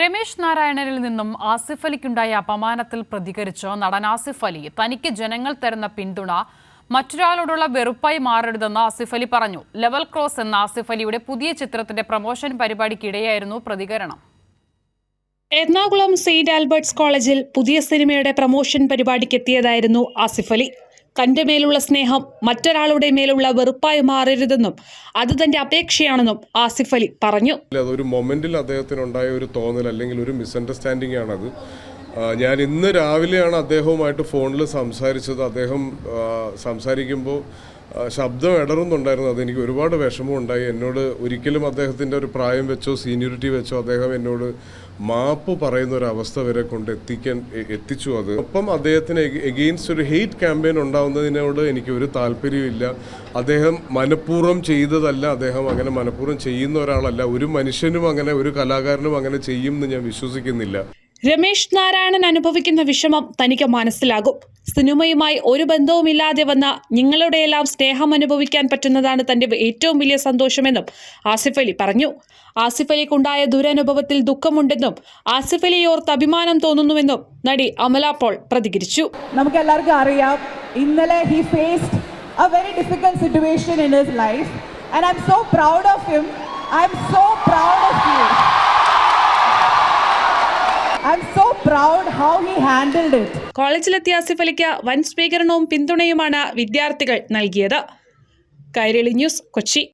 രമേശ് നാരായണനിൽ നിന്നും ആസിഫ് അലിക്കുണ്ടായ അപമാനത്തിൽ പ്രതികരിച്ച് നടൻ ആസിഫ് അലി തനിക്ക് ജനങ്ങൾ തരുന്ന പിന്തുണ മറ്റൊരാളോടുള്ള വെറുപ്പായി മാറരുതെന്ന് ആസിഫ് അലി പറഞ്ഞു. ലെവൽ ക്രോസ് എന്ന ആസിഫ് അലിയുടെ പുതിയ ചിത്രത്തിന്റെ പ്രമോഷൻ പരിപാടിക്കിടെയായിരുന്നു പ്രതികരണം. എറണാകുളം സെയിന്റ് ആൽബർട്ട്സ് കോളേജിൽ പുതിയ സിനിമയുടെ പ്രമോഷൻ പരിപാടിക്കെത്തിയതായിരുന്നു ആസിഫ് അലി. തന്റെ മേലുള്ള സ്നേഹം മറ്റൊരാളുടെ മേലുള്ള വെറുപ്പായി മാറരുതെന്നും അത് തന്റെ അപേക്ഷയാണെന്നും ആസിഫ് അലി പറഞ്ഞു. അതൊരു മൊമെന്റിൽ അദ്ദേഹത്തിനുണ്ടായ ഒരു തോന്നൽ അല്ലെങ്കിൽ ഒരു മിസ്അണ്ടർസ്റ്റാൻഡിംഗ് ആണത്. ഞാൻ ഇന്ന് രാവിലെയാണ് അദ്ദേഹവുമായിട്ട് ഫോണിൽ സംസാരിച്ചത്. അദ്ദേഹം സംസാരിക്കുമ്പോൾ ശബ്ദം ഇടറുന്നുണ്ടായിരുന്നു. അതെനിക്ക് ഒരുപാട് വിഷമം ഉണ്ടായി. എന്നോട് ഒരിക്കലും അദ്ദേഹത്തിന്റെ ഒരു പ്രായം വെച്ചോ സീനിയോറിറ്റി വെച്ചോ അദ്ദേഹം എന്നോട് മാപ്പ് പറയുന്ന ഒരു അവസ്ഥ വരെ കൊണ്ട് എത്തിക്കാൻ എത്തിച്ചു അത്. ഒപ്പം അദ്ദേഹത്തിന് എഗെയിൻസ്റ്റ് ഒരു ഹെയ്റ്റ് ക്യാമ്പയിൻ ഉണ്ടാവുന്നതിനോട് എനിക്ക് ഒരു താല്പര്യമില്ല അദ്ദേഹം മനഃപൂർവം ചെയ്തതല്ല. അദ്ദേഹം അങ്ങനെ മനഃപൂർവം ചെയ്യുന്ന ഒരാളല്ല. ഒരു മനുഷ്യനും അങ്ങനെ ഒരു കലാകാരനും അങ്ങനെ ചെയ്യുമെന്ന് ഞാൻ വിശ്വസിക്കുന്നില്ല. രമേശ് നാരായണൻ അനുഭവിക്കുന്ന വിഷമം തനിക്ക് മനസ്സിലാകും. സിനിമയുമായി ഒരു ബന്ധവുമില്ലാതെ വന്ന നിങ്ങളുടെയെല്ലാം സ്നേഹം അനുഭവിക്കാൻ പറ്റുന്നതാണ് തന്റെ ഏറ്റവും വലിയ സന്തോഷമെന്നും ആസിഫ് അലി പറഞ്ഞു. ആസിഫ് അലിക്കുണ്ടായ ദുരനുഭവത്തിൽ ദുഃഖമുണ്ടെന്നും ആസിഫ് അലി ഓർത്ത് അഭിമാനം തോന്നുന്നുവെന്നും നടി അമല പോൾ പ്രതികരിച്ചു. നമുക്ക് എല്ലാവർക്കും അറിയാം ഇന്നലെ he faced a very difficult situation in his life and I am so proud of him I am so proud കോളേജിലെത്തിയ Asif അലിക്ക് വൻ സ്വീകരണവും പിന്തുണയുമാണ് വിദ്യാർത്ഥികൾ നൽകിയത്. കൈരളി ന്യൂസ് കൊച്ചി.